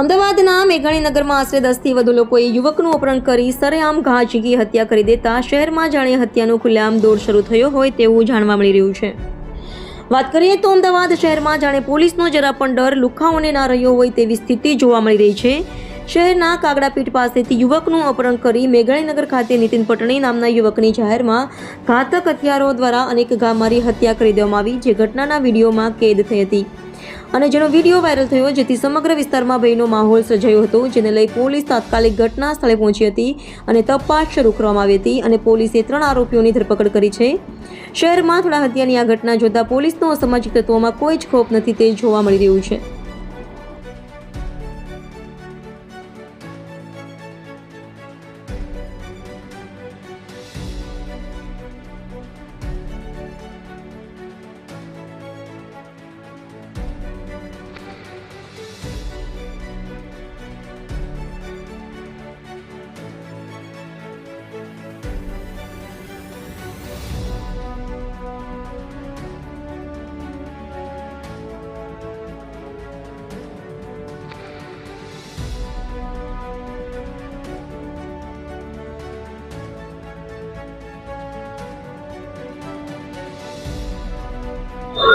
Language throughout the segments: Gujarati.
અમદાવાદના મેઘાણીનગરમાં આશરે દસથી વધુ લોકોએ યુવકનું અપહરણ કરી સરેઆમ ઘા ઝીકી હત્યા કરી દેતા શહેરમાં જાણે હત્યાનો ખુલ્લેઆમ દોર શરૂ થયો હોય તેવું જાણવા મળી રહ્યું છે. વાત કરીએ તો અમદાવાદ શહેરમાં જાણે પોલીસનો જરા પણ ડર લુખાઓને ના રહ્યો હોય તેવી સ્થિતિ જોવા મળી રહી છે. શહેરના કાગડાપીઠ પાસેથી યુવકનું અપહરણ કરી મેઘાણીનગર ખાતે નીતિન પટણી નામના યુવકની જાહેરમાં ઘાતક હથિયારો દ્વારા અનેક ઘા મારી હત્યા કરી દેવામાં આવી, જે ઘટનાના વિડીયોમાં કેદ થઈ હતી. અને જેનો વીડિયો વાયરલ થયો, જેથી સમગ્ર વિસ્તારમાં ભયનો માહોલ સર્જાયો હતો, જેને લઈ પોલીસ તાત્કાલિક ઘટના સ્થળે પહોંચી હતી અને તપાસ શરૂ કરવામાં આવી હતી અને પોલીસે ત્રણ આરોપીઓની ધરપકડ કરી છે. શહેરમાં થોડા હત્યાની આ ઘટના જોતા પોલીસનો અસામાજિક તત્વોમાં કોઈ જ ખોફ નથી, તે જોવા મળી રહ્યું છે.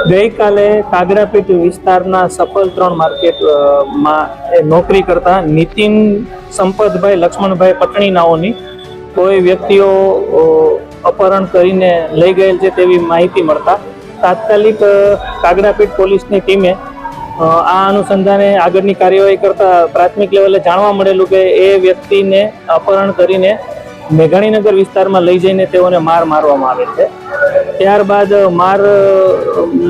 ગઈકાલે કાગરાપીટ વિસ્તારના સફળ ત્રણ માર્કેટમાં એ નોકરી કરતા નીતિન, સંપતભાઈ, લક્ષ્મણભાઈ પટણી નાઓની કોઈ વ્યક્તિઓ અપહરણ કરીને લઈ ગયેલ છે તેવી માહિતી મળતા તાત્કાલિક કાગરાપીટ પોલીસની ટીમે આ અનુસંધાને આગળની કાર્યવાહી કરતા પ્રાથમિક લેવલે જાણવા મળેલું કે એ વ્યક્તિને અપહરણ કરીને મેઘાણીનગર વિસ્તારમાં લઈ જઈને તેઓને માર મારવામાં આવે છે. ત્યારબાદ માર,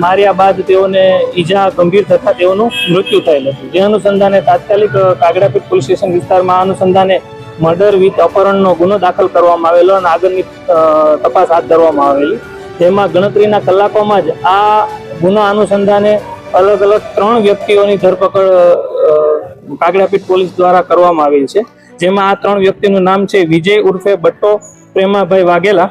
માર્યા બાદ તેઓને ઈજા ગંભીર થતા તેઓનું મૃત્યુ થયેલ હતું. જે અનુસંધાને તાત્કાલિક કાગડાપીઠ પોલીસ સ્ટેશન વિસ્તારમાં અનુસંધાને મર્ડર વિથ અપહરણનો ગુનો દાખલ કરવામાં આવેલો અને આગળની તપાસ હાથ ધરવામાં આવેલી. જેમાં ગણતરીના કલાકોમાં જ આ ગુના અનુસંધાને અલગ અલગ ત્રણ વ્યક્તિઓની ધરપકડ કાગડાપીઠ પોલીસ દ્વારા કરવામાં આવેલ છે. જેમાં આ ત્રણ વ્યક્તિનું નામ છે વિજય ઉર્ફે બટ્ટો પ્રેમાભાઈ વાઘેલા.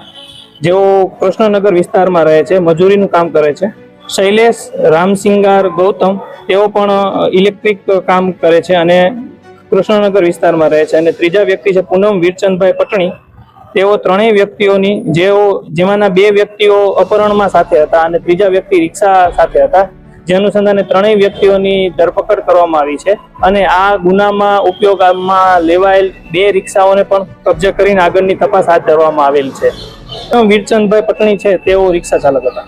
જેઓ કૃષ્ણનગર વિસ્તારમાં રહે છે, મજૂરીનું કામ કરે છે. શૈલેષ રામસિંગાર ગૌતમ, તેઓ પણ ઇલેક્ટ્રિક કામ કરે છે અને કૃષ્ણનગર વિસ્તારમાં રહે છે. અને ત્રીજા વ્યક્તિ છે પૂનમ વીરચંદભાઈ પટણી. તેઓ ત્રણેય વ્યક્તિઓની, જેઓ, જેમાંના બે વ્યક્તિઓ અપહરણમાં સાથે હતા અને ત્રીજા વ્યક્તિ રિક્ષા સાથે હતા. જે અનુસંધાને ત્રણેય વ્યક્તિઓની ધરપકડ કરવામાં આવી છે અને આ ગુનામાં ઉપયોગમાં લેવાયેલ બે રિક્ષાઓને પણ કબજે કરીને આગળની તપાસ હાથ ધરવામાં આવેલ છે. વીરચંદભાઈ પટણી છે, તેઓ રિક્ષા ચાલક હતા.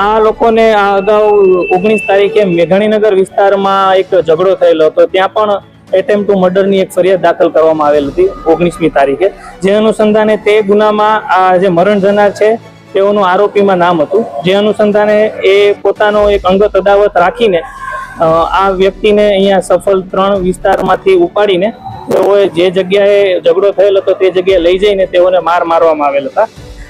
આ લોકોને આ અગાઉ ઓગણીસ તારીખે મેઘાણીનગર વિસ્તારમાં એક ઝઘડો થયેલો હતો. ત્યાં પણ એટેમ્પ ટુ મર્ડરની એક ફરિયાદ દાખલ કરવામાં આવેલ હતી ઓગણીસમી તારીખે. જે અનુસંધાને તે ગુનામાં આ જે મરણ જનાર છે તેઓનું આરોપીમાં નામ હતું. જે અનુસંધાને એ પોતાનો એક અંગત અદાવત રાખીને આ વ્યક્તિને અહીંયા સફળ ત્રણ વિસ્તારમાંથી ઉપાડીને તેઓએ જે જગ્યાએ ઝઘડો થયેલો હતો તે જગ્યાએ લઈ જઈને તેઓને માર મારવામાં આવેલ હતા.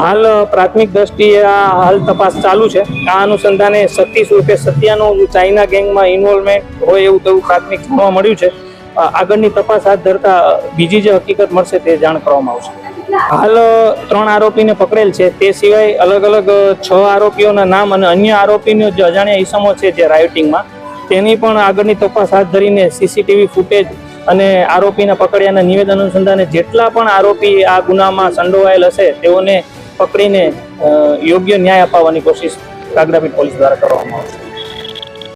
હાલ પ્રાથમિક દ્રષ્ટિએ આ હાલ તપાસ ચાલુ છે. આ અનુસંધાને સતીશ રૂપે સત્યાનું ચાઇના ગેંગમાં ઇન્વોલ્વમેન્ટ હોય એવું તેવું પ્રાથમિક જાણવા મળ્યું છે. આગળની તપાસ હાથ ધરતા બીજી જે હકીકત મળશે તે જાણ કરવામાં આવશે. હાલ ત્રણ આરોપીને પકડેલ છે. તે સિવાય અલગ અલગ છ આરોપીઓના નામ અને અન્ય આરોપીનો જે અજાણ્યા ઈસમો છે જે રાયોટિંગમાં તેની પણ આગળની તપાસ હાથ ધરીને સીસીટીવી ફૂટેજ અને આરોપીના પકડ્યાના નિવેદન અનુસંધાને જેટલા પણ આરોપી આ ગુનામાં સંડોવાયેલ હશે, તેઓને પકડીને યોગ્ય ન્યાય અપાવવાની કોશિશ કાગડાપીઠ પોલીસ દ્વારા કરવામાં આવશે.